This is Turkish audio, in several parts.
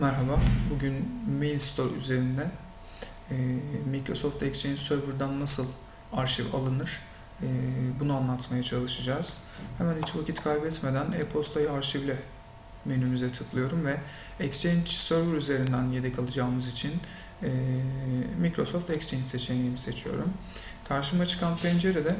Merhaba, bugün Mail Store üzerinden e, Microsoft Exchange Server'dan nasıl arşiv alınır e, bunu anlatmaya çalışacağız. Hemen hiç vakit kaybetmeden e-postayı arşivle menümüze tıklıyorum ve Exchange Server üzerinden yedek alacağımız için e, Microsoft Exchange seçeneğini seçiyorum. Karşıma çıkan pencerede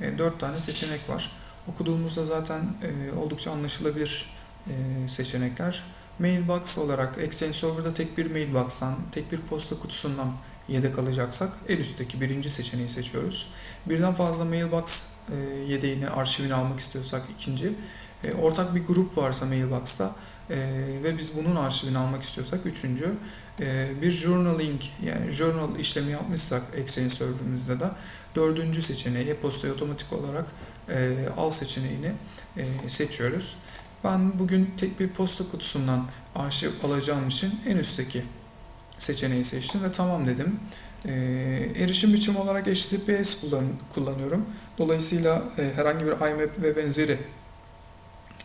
e, 4 tane seçenek var. Okuduğumuzda zaten e, oldukça anlaşılabilir e, seçenekler. Mailbox olarak Server'da tek bir mailbox'tan, tek bir posta kutusundan yedek alacaksak en üstteki birinci seçeneği seçiyoruz. Birden fazla mailbox e, yedeğini, arşivini almak istiyorsak ikinci. E, ortak bir grup varsa mailbox'ta e, ve biz bunun arşivini almak istiyorsak üçüncü. Bir journaling yani journal işlemi yapmışsak Exchange Server'ımızda da dördüncü seçeneği e-postayı otomatik olarak al seçeneğini seçiyoruz. Ben bugün tek bir posta kutusundan arşiv alacağım için en üstteki seçeneği seçtim ve tamam dedim. E, erişim biçimi olarak HTTPS kullan, kullanıyorum. Dolayısıyla e, herhangi bir IMAP ve benzeri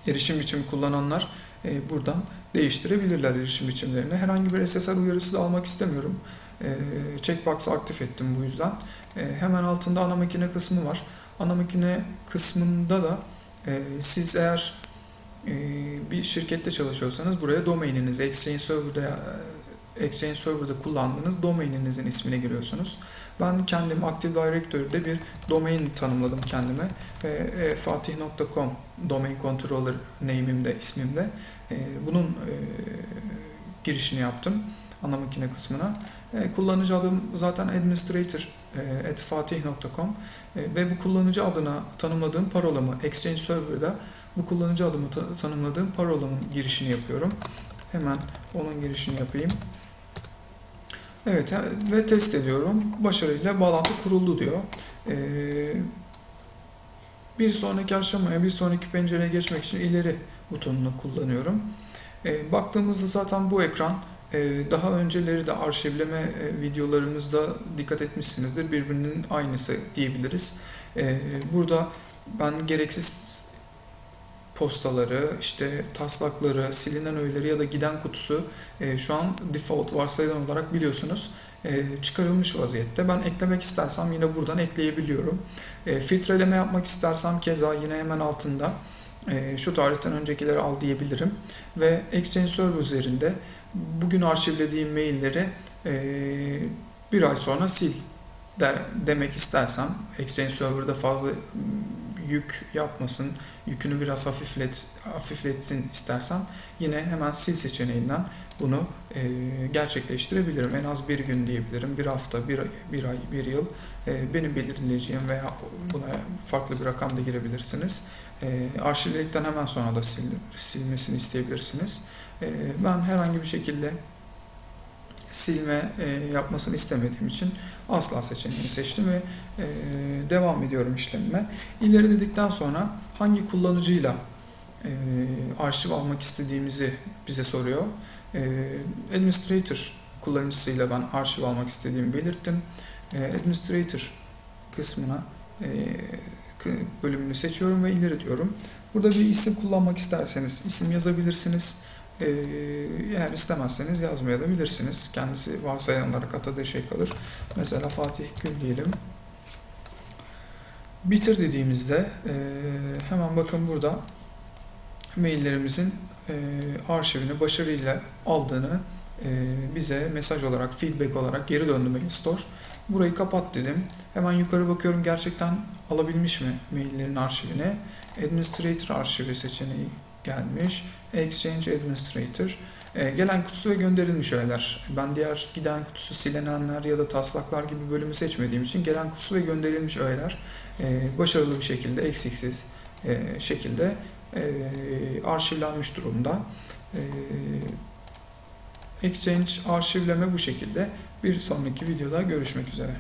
erişim biçimi kullananlar e, buradan değiştirebilirler erişim biçimlerini. Herhangi bir SSL uyarısı da almak istemiyorum. E, checkbox aktif ettim bu yüzden. E, hemen altında ana makine kısmı var. Ana makine kısmında da e, siz eğer bir şirkette çalışıyorsanız buraya domaininizi Exchange Server'da e, Exchange Server'da kullandığınız domaininizin ismine giriyorsunuz. Ben kendim Active Directory'de bir domain tanımladım kendime ve e, fatih.com domain controller name'imde, ismimde e, bunun girişini yaptım ana makine kısmına. Kullanıcı adım zaten administrator e, at fatih.com e, ve bu kullanıcı adına tanımladığım parolamı Exchange Server'da bu kullanıcı adımı ta tanımladığım parolamın girişini yapıyorum. Hemen onun girişini yapayım. Evet ve test ediyorum. Başarıyla bağlantı kuruldu diyor. Ee, bir sonraki aşamaya, bir sonraki pencereye geçmek için ileri butonunu kullanıyorum. Ee, baktığımızda zaten bu ekran e, daha önceleri de arşivleme e, videolarımızda dikkat etmişsinizdir. Birbirinin aynısı diyebiliriz. Ee, burada ben gereksiz postaları, işte taslakları, silinen öğeleri ya da giden kutusu e, şu an default varsayılan olarak biliyorsunuz e, çıkarılmış vaziyette. Ben eklemek istersem yine buradan ekleyebiliyorum. Filtreleme yapmak istersem keza yine hemen altında şu tarihten öncekileri al diyebilirim. Ve Exchange Server üzerinde bugün arşivlediğim mailleri e, bir ay sonra sil de, demek istersem Exchange Server'da fazla yük yapmasın, yükünü biraz hafiflet, hafifletsin istersem yine hemen sil seçeneğinden bunu e, gerçekleştirebilirim. En az bir gün diyebilirim, bir hafta, bir, bir ay, bir yıl e, benim belirleyeceğim veya buna farklı bir rakam da girebilirsiniz. E, arşivledikten hemen sonra da sil, silmesini isteyebilirsiniz. E, ben herhangi bir şekilde silme e, yapmasını istemediğim için asla seçeneğini seçtim ve e, devam ediyorum işlemime. İleri dedikten sonra hangi kullanıcıyla e, arşiv almak istediğimizi bize soruyor. E, administrator kullanıcısıyla ben arşiv almak istediğimi belirttim. E, administrator kısmına e, bölümünü seçiyorum ve ileri diyorum. Burada bir isim kullanmak isterseniz isim yazabilirsiniz ee, eğer istemezseniz yazmaya da bilirsiniz. Kendisi varsayılan olarak atadığı şey kalır. Mesela Fatih Gül diyelim. Bitir dediğimizde e, hemen bakın burada maillerimizin e, arşivini başarıyla aldığını e, bize mesaj olarak, feedback olarak geri döndü Mail Store. Burayı kapat dedim. Hemen yukarı bakıyorum gerçekten alabilmiş mi maillerin arşivini. Administrator arşivi seçeneği gelmiş. Exchange Administrator. E, gelen kutusu ve gönderilmiş öğeler. Ben diğer giden kutusu silinenler ya da taslaklar gibi bölümü seçmediğim için gelen kutusu ve gönderilmiş öğeler e, başarılı bir şekilde, eksiksiz e, şekilde e, arşivlenmiş durumda. E, Exchange arşivleme bu şekilde. Bir sonraki videoda görüşmek üzere.